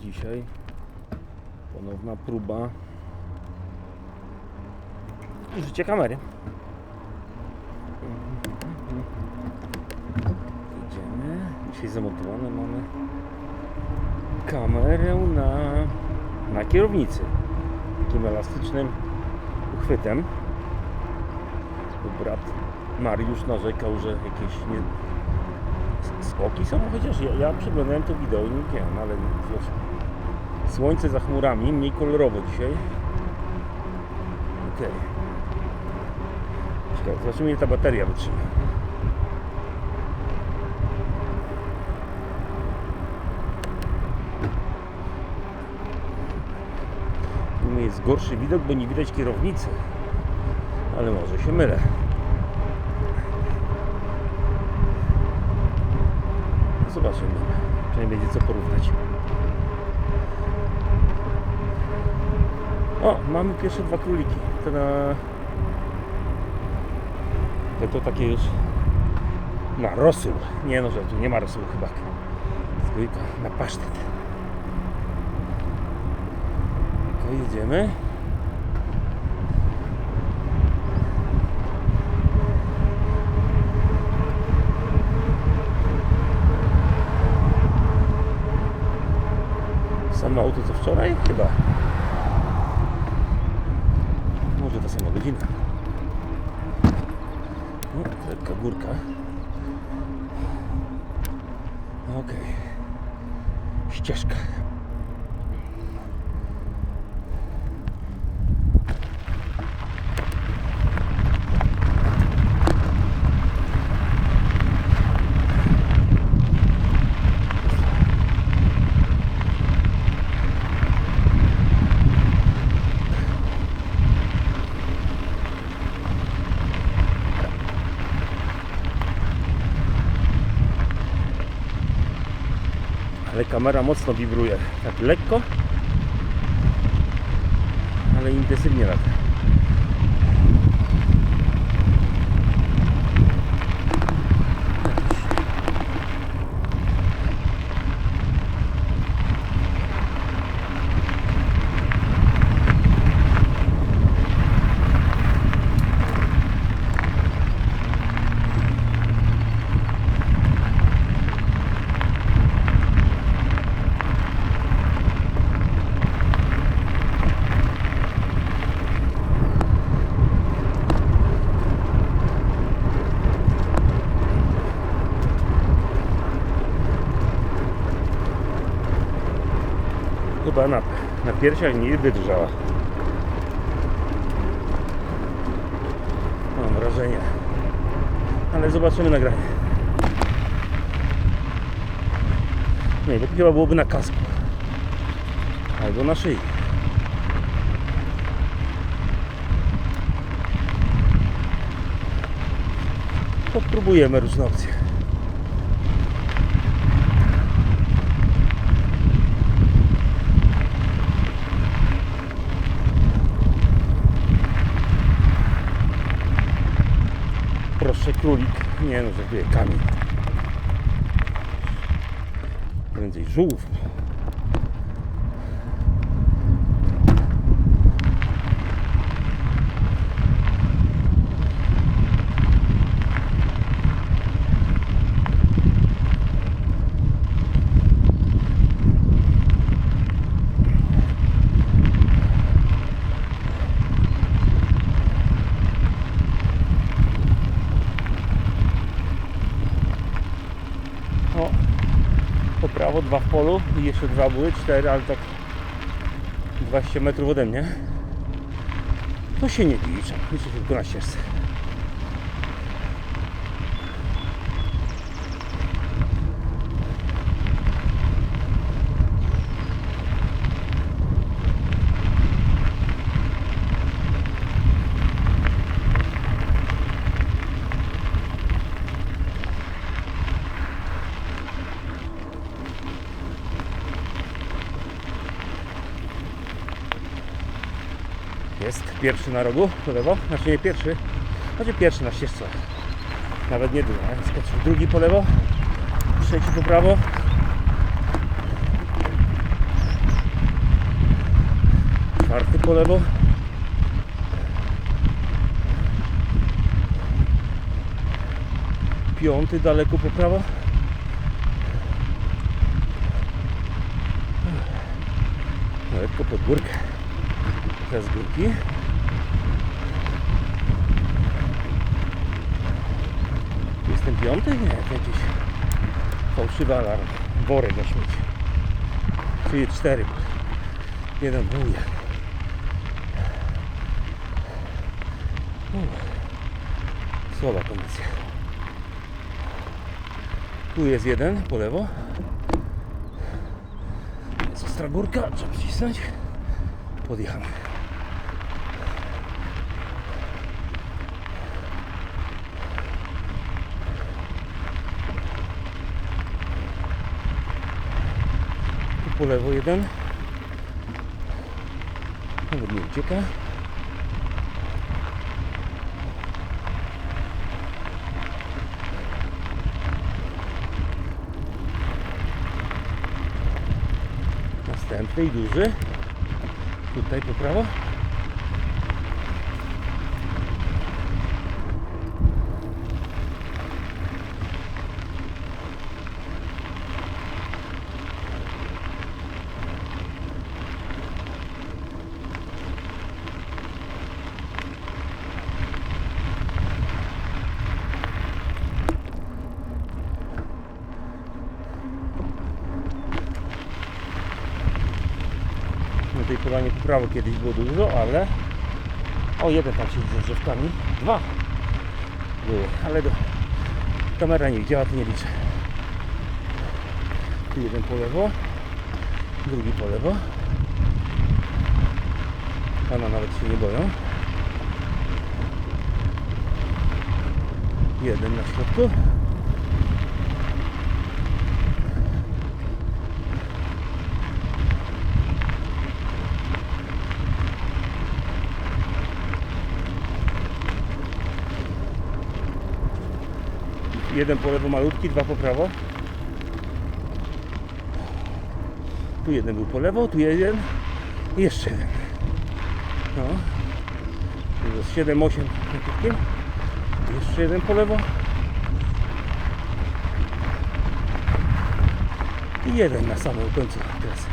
Dzisiaj ponowna próba użycia kamery. Idziemy. Dzisiaj zamontowane mamy kamerę na, na kierownicy. Takim elastycznym uchwytem. Brat Mariusz narzekał, że jakieś nie, skoki są, chociaż ja, ja przeglądałem to wideo i nie wiem, ale wiesz, słońce za chmurami, mniej kolorowo dzisiaj. Okej. Czekaj, zobaczymy ile ta bateria wytrzyma. Jest gorszy widok, bo nie widać kierownicy. Ale może się mylę. Zobaczymy. Przynajmniej będzie co porównać. O, mamy pierwsze dwa króliki. To na... To, takie już na rosół. Nie no, tu nie ma rosół chyba. Tylko na pasztet. To jedziemy. Samo auto co wczoraj? Chyba. Może ta sama godzina. No, lekka górka. Okej. Ścieżka. Ale kamera mocno wibruje. Tak lekko, ale intensywnie lata. Chyba na, piersiach nie wydrżała. Mam wrażenie. Ale zobaczymy nagranie. Najlepiej chyba byłoby na kasku. Albo na szyi. Popróbujemy różne opcje. Królik. Nie no, żartuję, kamień. Prędzej żółw. O, po prawo, dwa w polu i jeszcze dwa były, cztery, ale tak 20 metrów ode mnie. To się nie liczy, liczy tylko na ścieżce. Jest pierwszy na rogu, po lewo. Znaczy nie pierwszy, znaczy pierwszy na ścieżce. Nawet nie drugi. Skoczył drugi po lewo, trzeci po prawo. Czwarty po lewo. Piąty daleko po prawo. Lekko pod górkę. Teraz górki. Piąty? Nie, to jakiś fałszywy alarm. Worek na śmieci. Czyli cztery. Jeden buje. Słaba kondycja. Tu jest jeden po lewo. Jest ostra górka, trzeba przycisnąć. Podjechamy. Po lewo jeden. Nawet nie ucieka. Następny i duży. Tutaj po prawo. Tej polanie po prawo kiedyś było dużo, ale... O, jeden tam siedzi za drzewkami. Dwa były, ale do... kamera nie widziała, to nie liczę. Tu jeden po lewo, drugi po lewo. Pana nawet się nie boją. Jeden na środku. Jeden po lewo malutki, dwa po prawo. Tu jeden był po lewo, tu jeden i jeszcze jeden. No. Tu jest 7, 8 krótkim. Jeszcze jeden po lewo. I jeden na samym końcu trasy.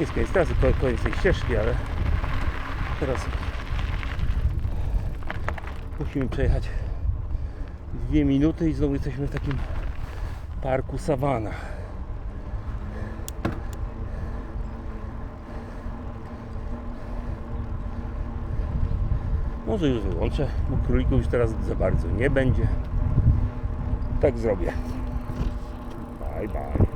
Jest koniec trasy, ko- koniec tej ścieżki, ale teraz musimy przejechać dwie minuty i znowu jesteśmy w takim parku Sawana. Może już wyłączę, bo królików już teraz za bardzo nie będzie. Tak zrobię. Bye bye.